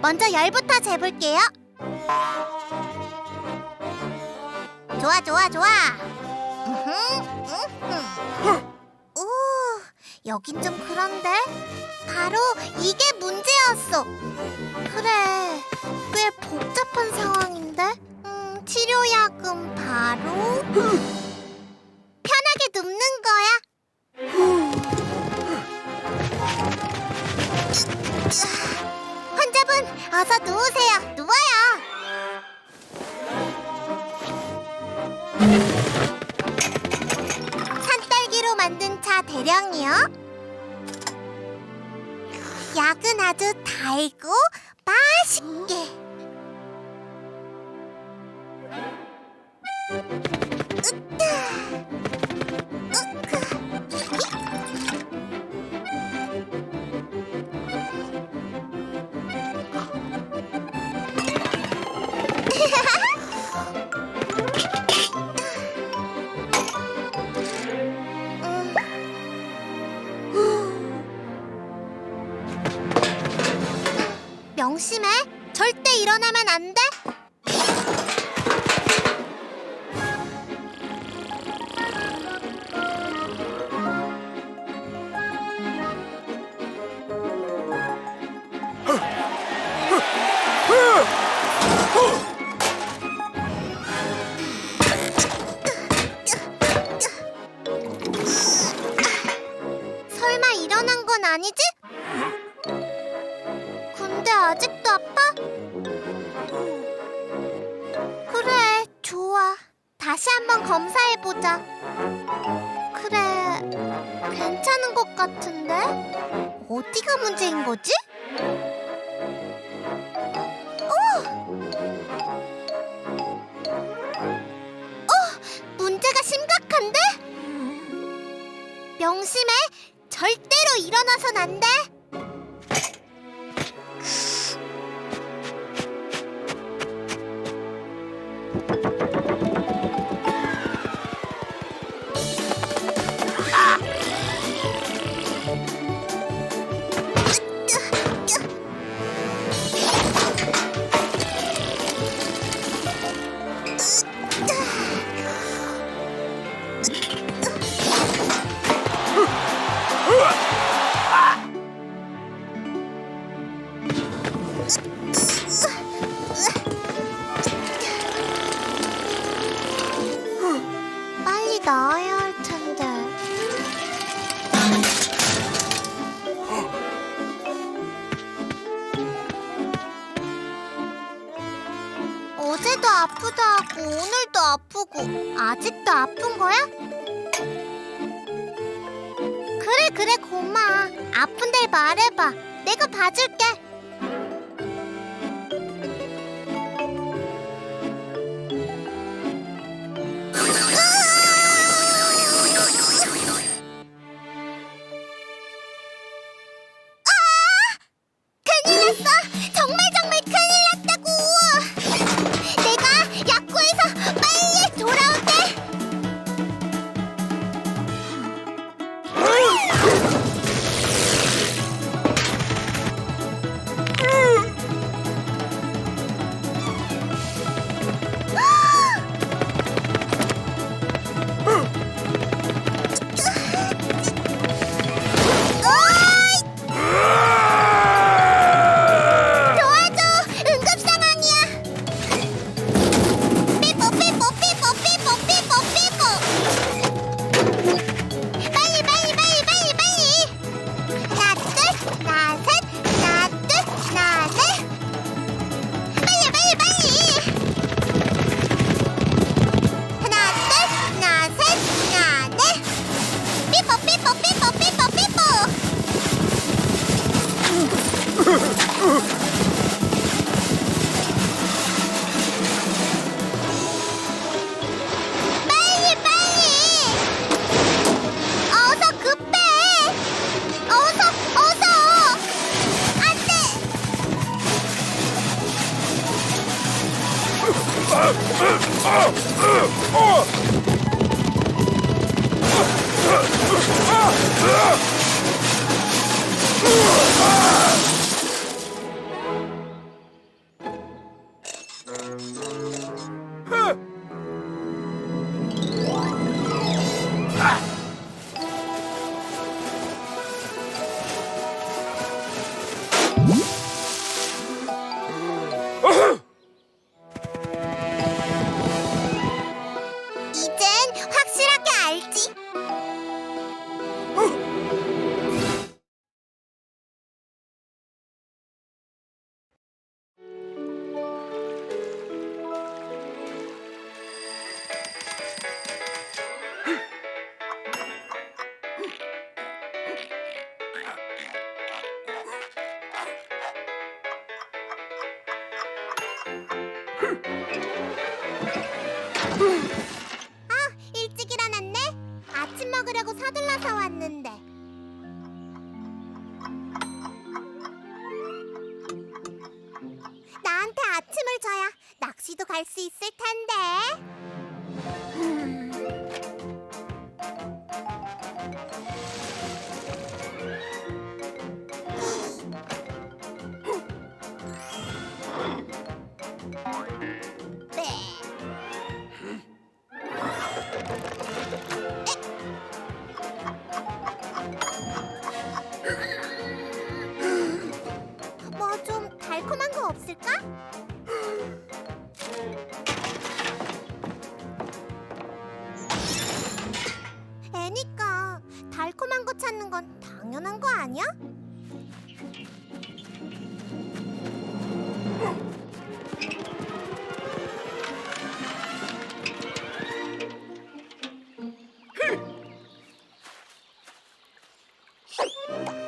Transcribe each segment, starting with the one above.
먼저 열부터 재볼게요. 좋아, 좋아, 좋아. 오, 여긴 좀 그런데? 바로 이게 문제였어. 그래, 꽤 복잡한 상황인데? 음, 치료약은 바로 편하게 눕는 거야. 어서 누우세요. 누워요. 산딸기로 만든 차 대량이요. 약은 아주 달고 맛있게. 명심해. 절대 일어나면 안 돼. 설마 일어난 건 아니지? 검사해보자. 그래, 괜찮은 것 같은데? 어디가 문제인 거지? 어! 어! 문제가 심각한데? 명심해! 절대로 일어나선 안 돼! 나와야 할 텐데. 어제도 아프다 하고 오늘도 아프고 아직도 아픈 거야? 그래 그래 고마. 아픈 데를 말해봐. 내가 봐줄게. Oh! 아, 일찍 일어났네. 아침 먹으려고 서둘러서 왔는데. 나한테 아침을 줘야 낚시도 갈 수 있을 텐데. 있을까? 애니까 달콤한 거 찾는 건 당연한 거 아니야?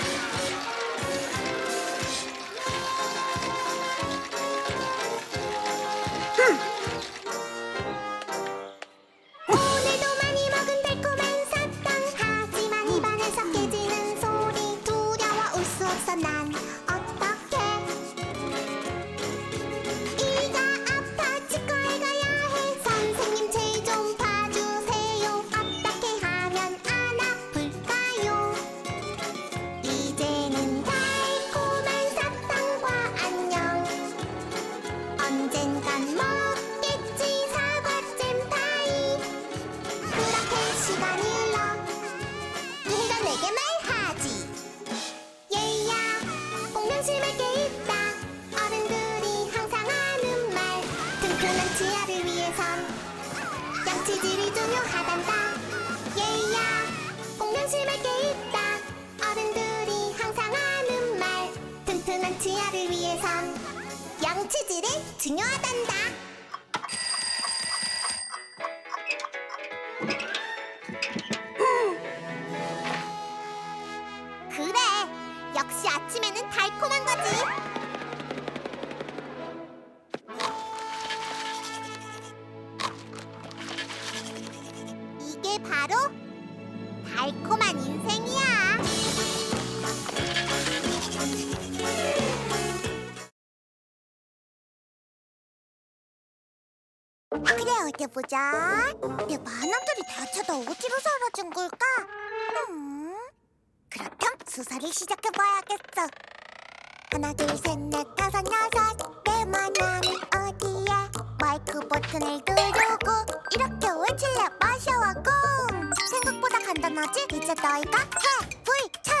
Bye. 중요하단다. 그래 역시 아침에는 달콤한 거지 그래 어디 보자. 내 만화들이 다 쳐다 어디로 사라진 걸까? 음, 그렇담 수사를 시작해 봐야겠어. 하나 둘셋넷 다섯 여섯 내 만화는 어디에? 마이크 버튼을 누르고 이렇게 외칠래 마셔와 공. 생각보다 간단하지? 이제 너희가 해, 불, 차,